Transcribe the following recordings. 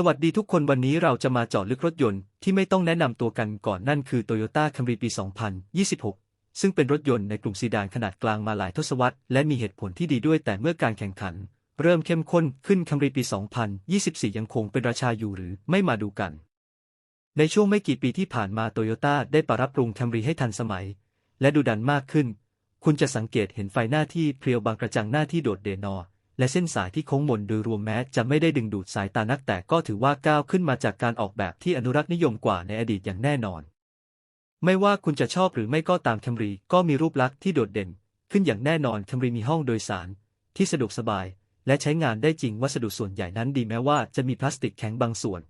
สวัสดีทุกคนวันนี้เราจะมาเจาะลึกรถยนต์ที่ไม่ต้องแนะนำตัวกันก่อนนั่นคือ Toyota Camry ปี 2026 ซึ่งเป็นรถยนต์ในกลุ่มซีดานขนาดกลางมาหลายทศวรรษและมีเหตุผลที่ดีด้วยแต่เมื่อการแข่งขัน เริ่มเข้มข้นขึ้น Camry ปี 2024 ยังคงเป็นราชาอยู่หรือไม่มาดูกัน ในช่วงไม่กี่ปีที่ผ่านมาโตโยต้าได้ปรับปรุง Camry ให้ทันสมัย และดูดันมากขึ้น คุณจะสังเกตเห็นไฟหน้าที่เพรียวบางกระจังหน้าที่โดดเด่นนอ และเส้นสายที่โค้งมนโดยรวมแม้จะไม่ได้ดึงดูดสายตานักแต่ก็ถือว่าก้าวขึ้นมาจากการออกแบบที่อนุรักษ์นิยมกว่าในอดีตอย่างแน่นอน ไม่ว่าคุณจะชอบหรือไม่ก็ตามแคมรีก็มีรูปลักษณ์ที่โดดเด่น ขึ้นอย่างแน่นอนแคมรีมีห้องโดยสาร ที่สะดวกสบาย และใช้งานได้จริงวัสดุส่วนใหญ่นั้นดีแม้ว่าจะมีพลาสติกแข็งบางส่วน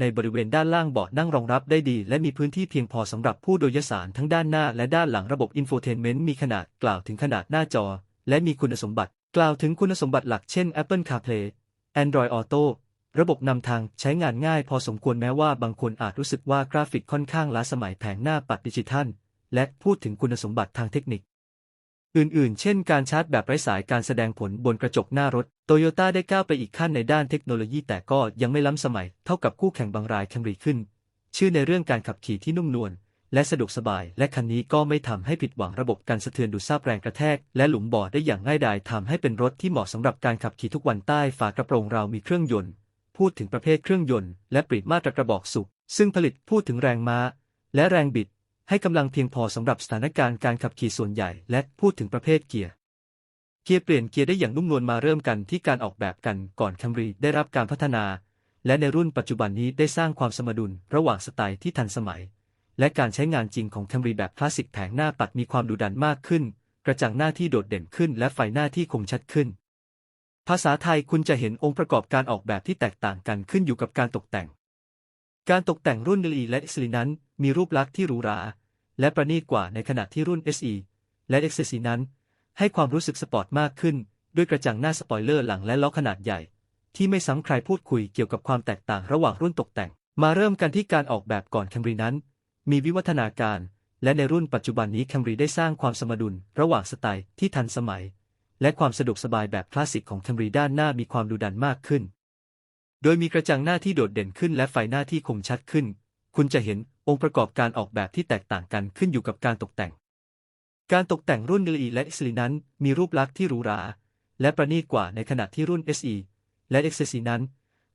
ในบริเวณด้านล่างเบาะนั่งรองรับได้ดี และมีพื้นที่เพียงพอสำหรับผู้โดยสารทั้งด้านหน้า และด้านหลังระบบอินโฟเทนเมนต์มีขนาดกล่าวถึงขนาดหน้าจอ และมีคุณสมบัติ กล่าวถึงคุณสมบัติหลักเช่น Apple CarPlay Android Auto ระบบนำทางใช้งานง่ายพอสมควรแม้ว่าบางคนอาจรู้สึกว่ากราฟิกค่อนข้างล้าสมัยแผงหน้าปัดดิจิทัล และพูดถึงคุณสมบัติทางเทคนิค อื่นๆ เช่นการชาร์จแบบไร้สายการแสดงผลบนกระจกหน้ารถโตโยต้าได้ก้าวไปอีกขั้นในด้านเทคโนโลยีแต่ก็ยังไม่ล้ำสมัยเท่ากับคู่แข่งบางรายแคมรีขึ้น ชื่อในเรื่องการขับขี่ที่นุ่มนวล และสะดวกสบาย และคันนี้ก็ไม่ทำให้ผิดหวังระบบการสะเทือนดูดซาบแรงกระแทก และหลุมบ่อได้อย่างง่ายดายทำให้เป็นรถที่เหมาะสำหรับการขับขี่ทุกวันใต้ฝากระโปรงเรามีเครื่องยนต์ พูดถึงประเภทเครื่องยนต์และปริมาตรกระบอกสูบซึ่งผลิตพูดถึงแรงม้า และแรงบิด ให้กำลังเพียงพอสำหรับสถานการณ์การขับขี่ส่วนใหญ่ และพูดถึงประเภทเกียร์เกียร์เปลี่ยนเกียร์ได้อย่างนุ่มนวลมาเริ่มกันที่การออกแบบกันก่อนคัมรีได้รับการพัฒนา และในรุ่นปัจจุบันนี้ได้สร้างความสมดุลระหว่างสไตล์ที่ทันสมัย และการใช้งานจริงของคัมรีแบบคลาสสิกแผงหน้าปัดมีความดุดันมากขึ้น กระจังหน้าที่โดดเด่นขึ้น และไฟหน้าที่คมชัดขึ้น ภาษาไทยคุณจะเห็นองค์ประกอบการออกแบบที่แตกต่างกันขึ้นอยู่กับการตกแต่ง การตกแต่งรุ่น LE และ XE นั้นมีรูปลักษณ์ที่หรูหรา และประณีตกว่าในขณะที่รุ่น SE และ XE นั้น ให้ความรู้สึกสปอร์ตมากขึ้น ด้วยกระจังหน้าสปอยเลอร์หลังและล้อขนาดใหญ่ ที่ไม่ซ้ำใครพูดคุยเกี่ยวกับความแตกต่างระหว่างรุ่นตกแต่ง มาเริ่มกันที่การออกแบบก่อน Camry นั้น มีวิวัฒนาการ และในรุ่นปัจจุบันนี้ Camry ได้สร้างความสมดุล ระหว่างสไตล์ที่ทันสมัย และความสะดวกสบายแบบคลาสสิกของ Camry ด้านหน้ามีความดุดันมากขึ้น โดยมีกระจังหน้าที่โดดเด่นขึ้น และไฟหน้าที่คมชัดขึ้น คุณจะเห็นองค์ประกอบการออกแบบที่แตกต่างกันขึ้นอยู่กับการตกแต่ง การตกแต่งรุ่น LE และ XE นั้น มีรูปลักษณ์ที่หรูหราและประณีตกว่าในขณะที่รุ่น SE และ XE นั้น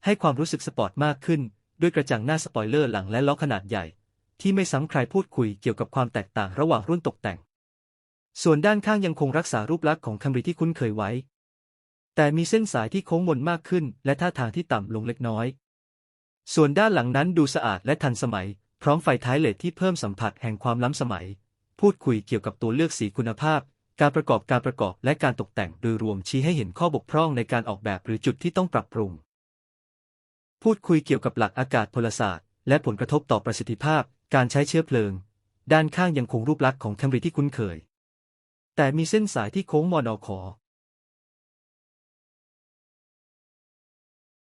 ให้ความรู้สึกสปอร์ตมากขึ้น ด้วยกระจังหน้าสปอยเลอร์หลังและล้อขนาดใหญ่ ที่ไม่ซ้ำใครพูดคุยเกี่ยวกับความแตกต่างระหว่างรุ่นตกแต่ง ส่วนด้านข้างยังคงรักษารูปลักษณ์ของคัมรีที่คุ้นเคยไว้ แต่มีเส้นสายที่โค้งมนมากขึ้น และท่าทางที่ต่ำลงเล็กน้อย ส่วนด้านหลังนั้นดูสะอาดและทันสมัย พร้อมไฟท้ายเลดที่เพิ่มสัมผัสแห่งความล้ำสมัย พูดคุยเกี่ยวกับตัวเลือกสีคุณภาพ การประกอบการประกอบและการตกแต่งโดยรวมชี้ให้เห็นข้อบกพร่องในการออกแบบหรือจุดที่ต้องปรับปรุง พูดคุยเกี่ยวกับหลักอากาศพลศาสตร์และผลกระทบต่อประสิทธิภาพ การใช้เชื้อเพลิง ด้านข้างยังคงรูปลักษณ์ของแคมรีที่คุ้นเคย แต่มีเส้นสายที่โค้งมอนอคอ